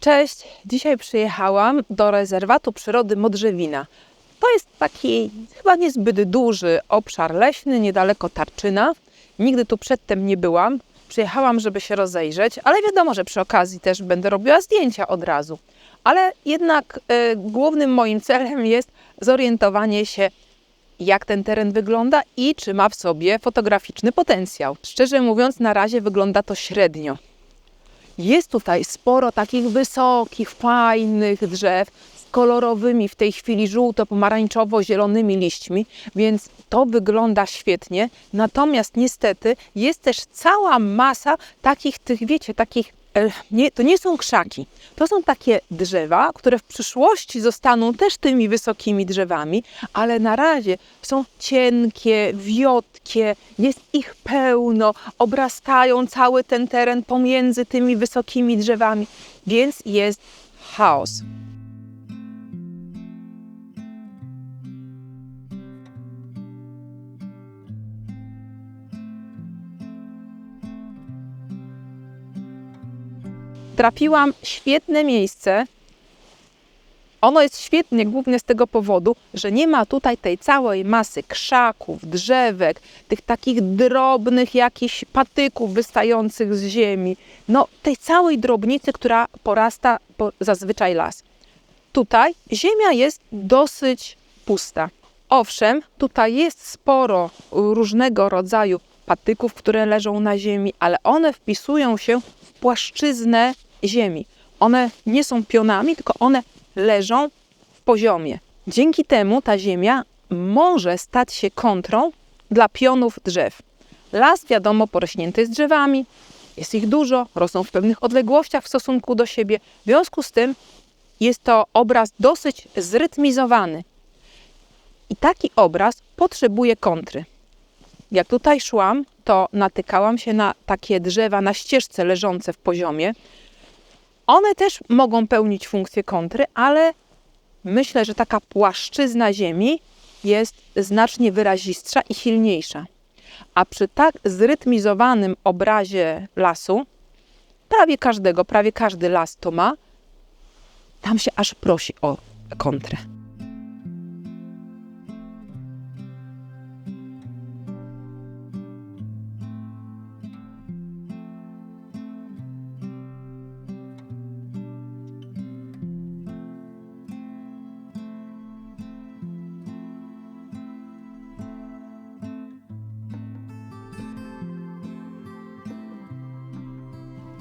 Cześć, dzisiaj przyjechałam do rezerwatu przyrody Modrzewina. To jest taki chyba niezbyt duży obszar leśny, niedaleko Tarczyna. Nigdy tu przedtem nie byłam. Przyjechałam, żeby się rozejrzeć, ale wiadomo, że przy okazji też będę robiła zdjęcia od razu. Ale jednak e, głównym moim celem jest zorientowanie się, jak ten teren wygląda i czy ma w sobie fotograficzny potencjał. Szczerze mówiąc, na razie wygląda to średnio. Jest tutaj sporo takich wysokich, fajnych drzew z kolorowymi w tej chwili żółto-pomarańczowo-zielonymi liśćmi, więc to wygląda świetnie. Natomiast niestety jest też cała masa takich tych, wiecie, takich nie, to nie są krzaki. To są takie drzewa, które w przyszłości zostaną też tymi wysokimi drzewami, ale na razie są cienkie, wiotkie, jest ich pełno, obrastają cały ten teren pomiędzy tymi wysokimi drzewami, więc jest chaos. Trafiłam świetne miejsce. Ono jest świetnie głównie z tego powodu, że nie ma tutaj tej całej masy krzaków, drzewek, tych takich drobnych jakichś patyków wystających z ziemi. No, tej całej drobnicy, która porasta po, zazwyczaj las. Tutaj ziemia jest dosyć pusta. Owszem, tutaj jest sporo różnego rodzaju patyków, które leżą na ziemi, ale one wpisują się w płaszczyznę ziemi. One nie są pionami, tylko one leżą w poziomie. Dzięki temu ta ziemia może stać się kontrą dla pionów drzew. Las, wiadomo, porośnięty jest drzewami, jest ich dużo, rosną w pewnych odległościach w stosunku do siebie. W związku z tym jest to obraz dosyć zrytmizowany. I taki obraz potrzebuje kontry. Jak tutaj szłam, to natykałam się na takie drzewa na ścieżce leżące w poziomie. One też mogą pełnić funkcję kontry, ale myślę, że taka płaszczyzna ziemi jest znacznie wyrazistsza i silniejsza. A przy tak zrytmizowanym obrazie lasu, prawie każdego, prawie każdy las to ma, tam się aż prosi o kontrę.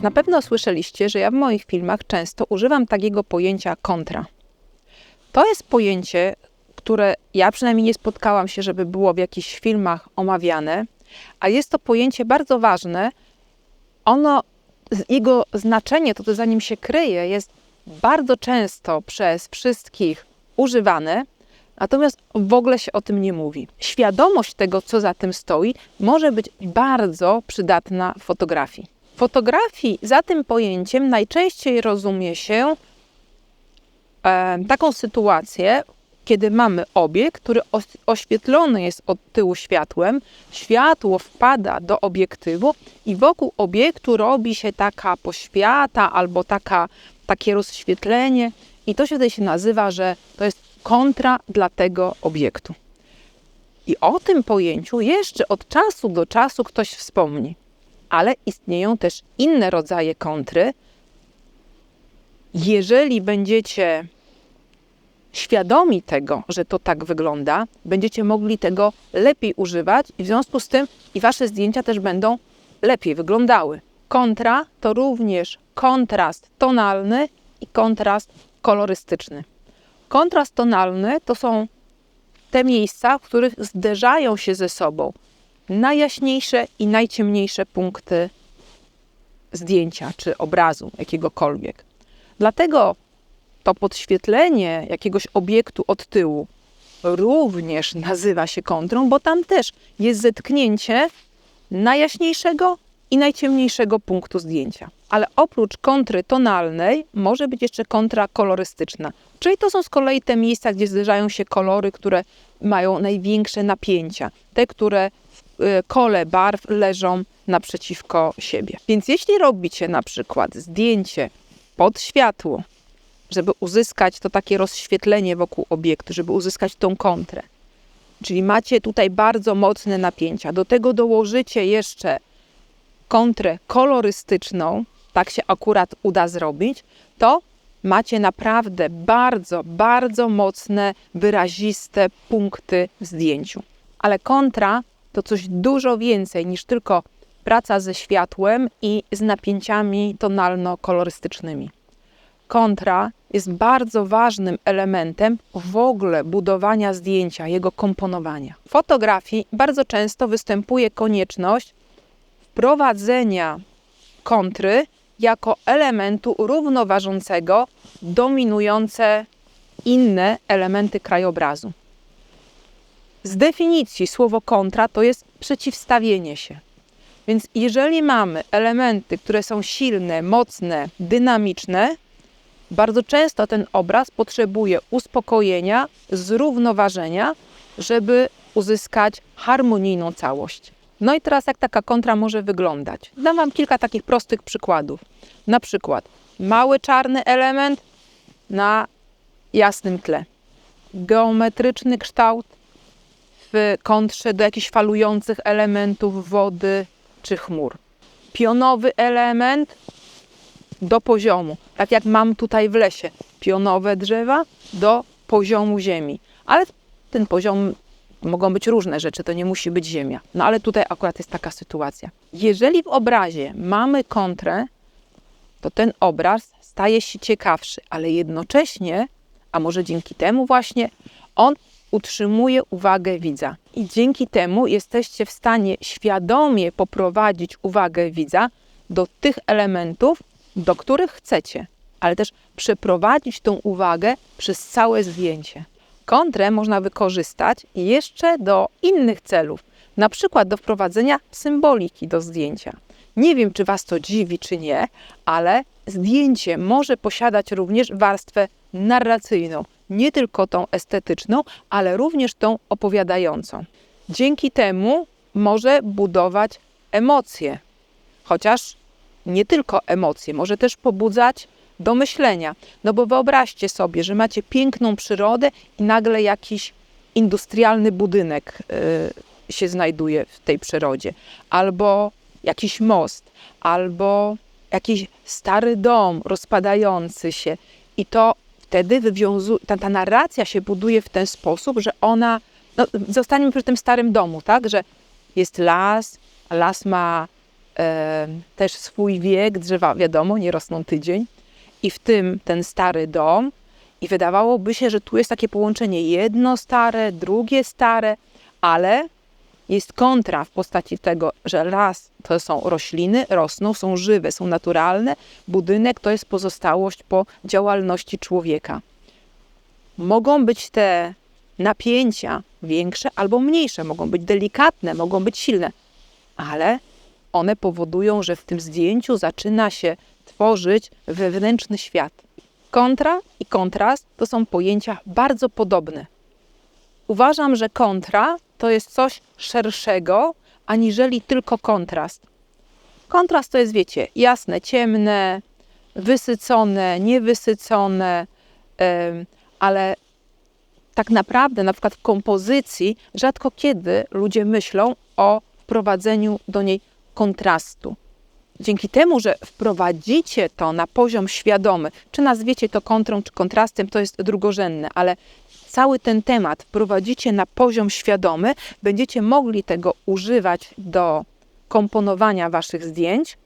Na pewno słyszeliście, że ja w moich filmach często używam takiego pojęcia kontra. To jest pojęcie, które ja przynajmniej nie spotkałam się, żeby było w jakichś filmach omawiane, a jest to pojęcie bardzo ważne. Ono, jego znaczenie, to, to za nim się kryje, jest bardzo często przez wszystkich używane, natomiast w ogóle się o tym nie mówi. Świadomość tego, co za tym stoi, może być bardzo przydatna w fotografii fotografii za tym pojęciem najczęściej rozumie się e, taką sytuację, kiedy mamy obiekt, który oświetlony jest od tyłu światłem, światło wpada do obiektywu i wokół obiektu robi się taka poświata albo taka, takie rozświetlenie i to się wtedy się nazywa, że to jest kontra dla tego obiektu. I o tym pojęciu jeszcze od czasu do czasu ktoś wspomni ale istnieją też inne rodzaje kontry. Jeżeli będziecie świadomi tego, że to tak wygląda, będziecie mogli tego lepiej używać i w związku z tym i wasze zdjęcia też będą lepiej wyglądały. Kontra to również kontrast tonalny i kontrast kolorystyczny. Kontrast tonalny to są te miejsca, w których zderzają się ze sobą najjaśniejsze i najciemniejsze punkty zdjęcia czy obrazu jakiegokolwiek. Dlatego to podświetlenie jakiegoś obiektu od tyłu również nazywa się kontrą, bo tam też jest zetknięcie najjaśniejszego i najciemniejszego punktu zdjęcia. Ale oprócz kontry tonalnej może być jeszcze kontra kolorystyczna. Czyli to są z kolei te miejsca, gdzie zderzają się kolory, które mają największe napięcia. Te, które kole barw leżą naprzeciwko siebie. Więc jeśli robicie na przykład zdjęcie pod światło, żeby uzyskać to takie rozświetlenie wokół obiektu, żeby uzyskać tą kontrę. Czyli macie tutaj bardzo mocne napięcia. Do tego dołożycie jeszcze kontrę kolorystyczną, tak się akurat uda zrobić, to macie naprawdę bardzo, bardzo mocne, wyraziste punkty w zdjęciu. Ale kontra to coś dużo więcej niż tylko praca ze światłem i z napięciami tonalno-kolorystycznymi. Kontra jest bardzo ważnym elementem w ogóle budowania zdjęcia, jego komponowania. W fotografii bardzo często występuje konieczność wprowadzenia kontry jako elementu równoważącego dominujące inne elementy krajobrazu. Z definicji słowo kontra to jest przeciwstawienie się. Więc jeżeli mamy elementy, które są silne, mocne, dynamiczne, bardzo często ten obraz potrzebuje uspokojenia, zrównoważenia, żeby uzyskać harmonijną całość. No i teraz jak taka kontra może wyglądać? Dam Wam kilka takich prostych przykładów. Na przykład mały czarny element na jasnym tle. Geometryczny kształt w kontrze do jakichś falujących elementów wody czy chmur. Pionowy element do poziomu, tak jak mam tutaj w lesie. Pionowe drzewa do poziomu ziemi. Ale ten poziom mogą być różne rzeczy, to nie musi być ziemia. No ale tutaj akurat jest taka sytuacja. Jeżeli w obrazie mamy kontrę, to ten obraz staje się ciekawszy, ale jednocześnie, a może dzięki temu właśnie, on utrzymuje uwagę widza. I dzięki temu jesteście w stanie świadomie poprowadzić uwagę widza do tych elementów, do których chcecie, ale też przeprowadzić tą uwagę przez całe zdjęcie. Kontrę można wykorzystać jeszcze do innych celów, na przykład do wprowadzenia symboliki do zdjęcia. Nie wiem, czy Was to dziwi, czy nie, ale zdjęcie może posiadać również warstwę narracyjną, nie tylko tą estetyczną, ale również tą opowiadającą. Dzięki temu może budować emocje, chociaż nie tylko emocje, może też pobudzać do myślenia. No bo wyobraźcie sobie, że macie piękną przyrodę i nagle jakiś industrialny budynek y, się znajduje w tej przyrodzie, albo jakiś most, albo jakiś stary dom rozpadający się. I to wtedy wywiązuje, ta, ta narracja się buduje w ten sposób, że ona, no, zostaniemy przy tym starym domu, tak, że jest las, las ma e, też swój wiek, drzewa wiadomo, nie rosną tydzień, i w tym ten stary dom, i wydawałoby się, że tu jest takie połączenie jedno stare, drugie stare, ale jest kontra w postaci tego, że las to są rośliny, rosną, są żywe, są naturalne, budynek to jest pozostałość po działalności człowieka. Mogą być te napięcia większe albo mniejsze, mogą być delikatne, mogą być silne, ale one powodują, że w tym zdjęciu zaczyna się tworzyć wewnętrzny świat. Kontra i kontrast to są pojęcia bardzo podobne. Uważam, że kontra to jest coś szerszego, aniżeli tylko kontrast. Kontrast to jest, wiecie, jasne, ciemne, wysycone, niewysycone, ale tak naprawdę, na przykład w kompozycji, rzadko kiedy ludzie myślą o wprowadzeniu do niej kontrastu. Dzięki temu, że wprowadzicie to na poziom świadomy, czy nazwiecie to kontrą, czy kontrastem, to jest drugorzędne, ale cały ten temat prowadzicie na poziom świadomy, będziecie mogli tego używać do komponowania waszych zdjęć.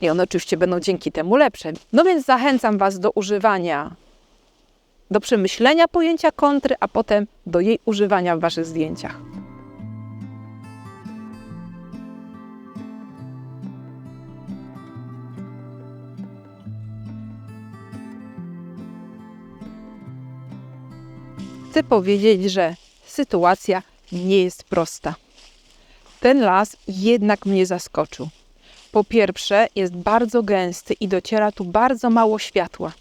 I one oczywiście będą dzięki temu lepsze. No więc zachęcam Was do używania, do przemyślenia pojęcia kontry, a potem do jej używania w Waszych zdjęciach. Chcę powiedzieć, że sytuacja nie jest prosta. Ten las jednak mnie zaskoczył. Po pierwsze, jest bardzo gęsty i dociera tu bardzo mało światła.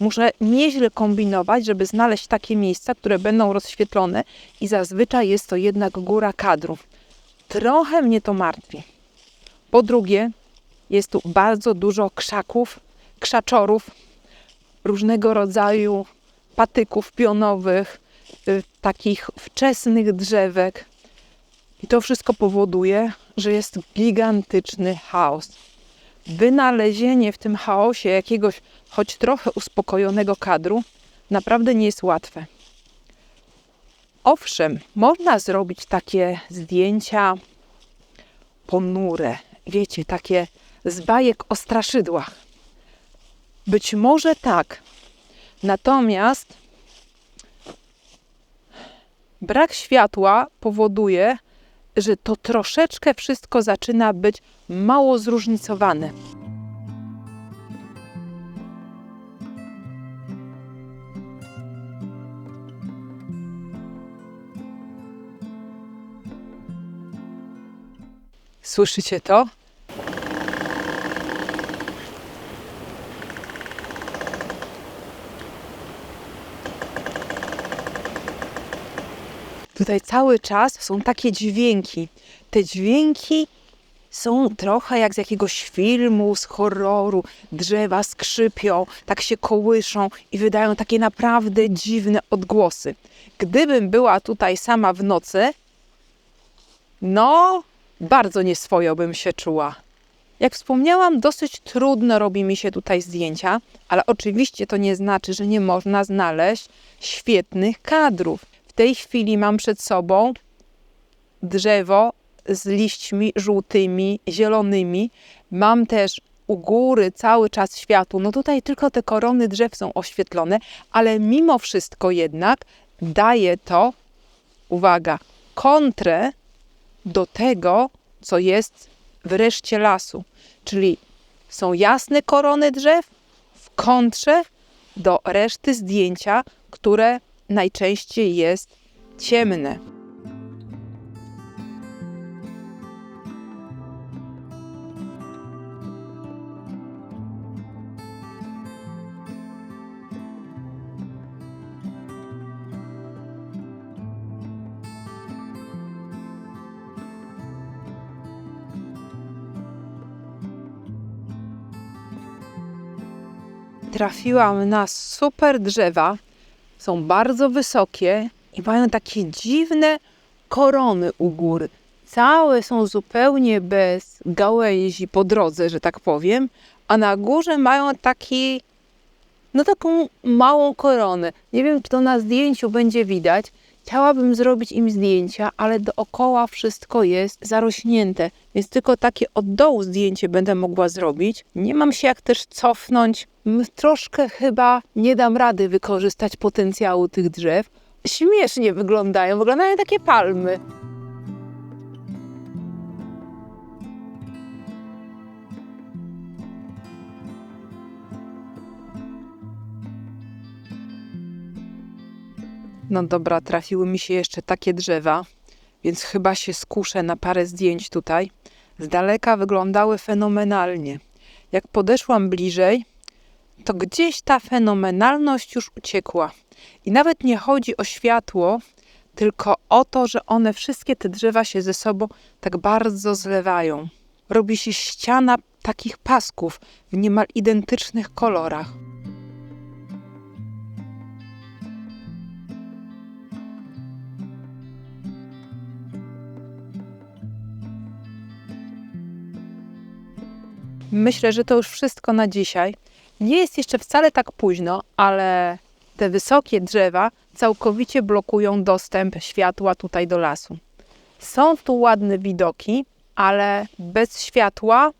Muszę nieźle kombinować, żeby znaleźć takie miejsca, które będą rozświetlone, i zazwyczaj jest to jednak góra kadrów. Trochę mnie to martwi. Po drugie, jest tu bardzo dużo krzaków, krzaczorów, różnego rodzaju patyków pionowych, y, takich wczesnych drzewek. I to wszystko powoduje, że jest gigantyczny chaos. Wynalezienie w tym chaosie jakiegoś choć trochę uspokojonego kadru naprawdę nie jest łatwe. Owszem, można zrobić takie zdjęcia ponure, wiecie, takie z bajek o straszydłach. Być może tak. Natomiast brak światła powoduje, że to troszeczkę wszystko zaczyna być mało zróżnicowane. Słyszycie to? Tutaj cały czas są takie dźwięki. Te dźwięki są trochę jak z jakiegoś filmu, z horroru. Drzewa skrzypią, tak się kołyszą i wydają takie naprawdę dziwne odgłosy. Gdybym była tutaj sama w nocy, no, bardzo nieswojo bym się czuła. Jak wspomniałam, dosyć trudno robi mi się tutaj zdjęcia, ale oczywiście to nie znaczy, że nie można znaleźć świetnych kadrów. W tej chwili mam przed sobą drzewo z liśćmi żółtymi, zielonymi. Mam też u góry cały czas światło. No tutaj tylko te korony drzew są oświetlone, ale mimo wszystko jednak daje to, uwaga, kontrę do tego, co jest w reszcie lasu. Czyli są jasne korony drzew w kontrze do reszty zdjęcia, które najczęściej jest ciemne. Trafiłam na super drzewa. Są bardzo wysokie i mają takie dziwne korony u góry. Całe są zupełnie bez gałęzi po drodze, że tak powiem, a na górze mają taki, no taką małą koronę. Nie wiem, czy to na zdjęciu będzie widać. Chciałabym zrobić im zdjęcia, ale dookoła wszystko jest zarośnięte, więc tylko takie od dołu zdjęcie będę mogła zrobić. Nie mam się jak też cofnąć. Troszkę chyba nie dam rady wykorzystać potencjału tych drzew. Śmiesznie wyglądają, wyglądają takie palmy. No dobra, trafiły mi się jeszcze takie drzewa, więc chyba się skuszę na parę zdjęć tutaj. Z daleka wyglądały fenomenalnie. Jak podeszłam bliżej, to gdzieś ta fenomenalność już uciekła. I nawet nie chodzi o światło, tylko o to, że one wszystkie te drzewa się ze sobą tak bardzo zlewają. Robi się ściana takich pasków w niemal identycznych kolorach. Myślę, że to już wszystko na dzisiaj. Nie jest jeszcze wcale tak późno, ale te wysokie drzewa całkowicie blokują dostęp światła tutaj do lasu. Są tu ładne widoki, ale bez światła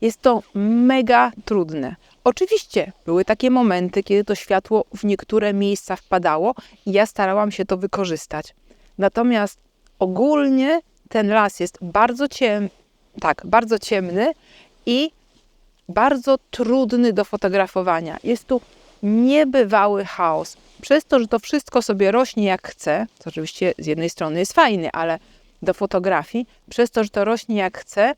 jest to mega trudne. Oczywiście były takie momenty, kiedy to światło w niektóre miejsca wpadało i ja starałam się to wykorzystać. Natomiast ogólnie ten las jest bardzo ciem, tak, bardzo ciemny i bardzo trudny do fotografowania. Jest tu niebywały chaos. Przez to, że to wszystko sobie rośnie jak chce, co oczywiście z jednej strony jest fajne, ale do fotografii, przez to, że to rośnie jak chce,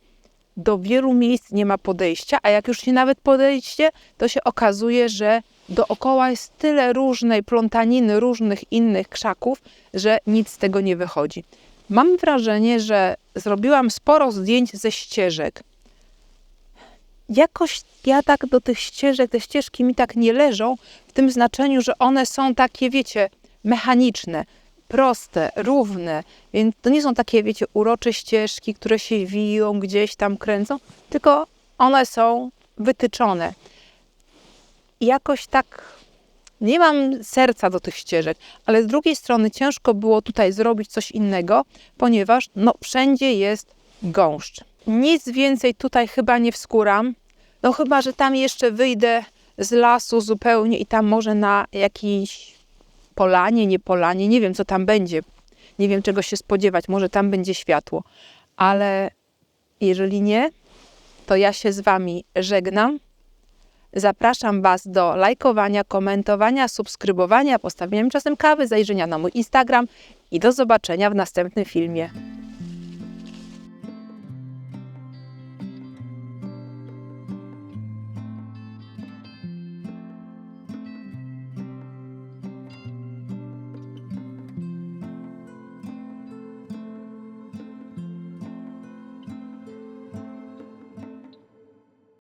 do wielu miejsc nie ma podejścia, a jak już się nawet podejście, to się okazuje, że dookoła jest tyle różnej plątaniny, różnych innych krzaków, że nic z tego nie wychodzi. Mam wrażenie, że zrobiłam sporo zdjęć ze ścieżek. Jakoś ja tak do tych ścieżek, te ścieżki mi tak nie leżą, w tym znaczeniu, że one są takie, wiecie, mechaniczne, proste, równe, więc to nie są takie, wiecie, urocze ścieżki, które się wiją, gdzieś tam kręcą, tylko one są wytyczone. Jakoś tak nie mam serca do tych ścieżek, ale z drugiej strony ciężko było tutaj zrobić coś innego, ponieważ no, wszędzie jest gąszcz. Nic więcej tutaj chyba nie wskóram, no chyba, że tam jeszcze wyjdę z lasu zupełnie i tam może na jakiejś polanie, nie polanie, nie wiem co tam będzie, nie wiem czego się spodziewać, może tam będzie światło, ale jeżeli nie, to ja się z Wami żegnam. Zapraszam Was do lajkowania, komentowania, subskrybowania, postawienia czasem kawy, zajrzenia na mój Instagram i do zobaczenia w następnym filmie.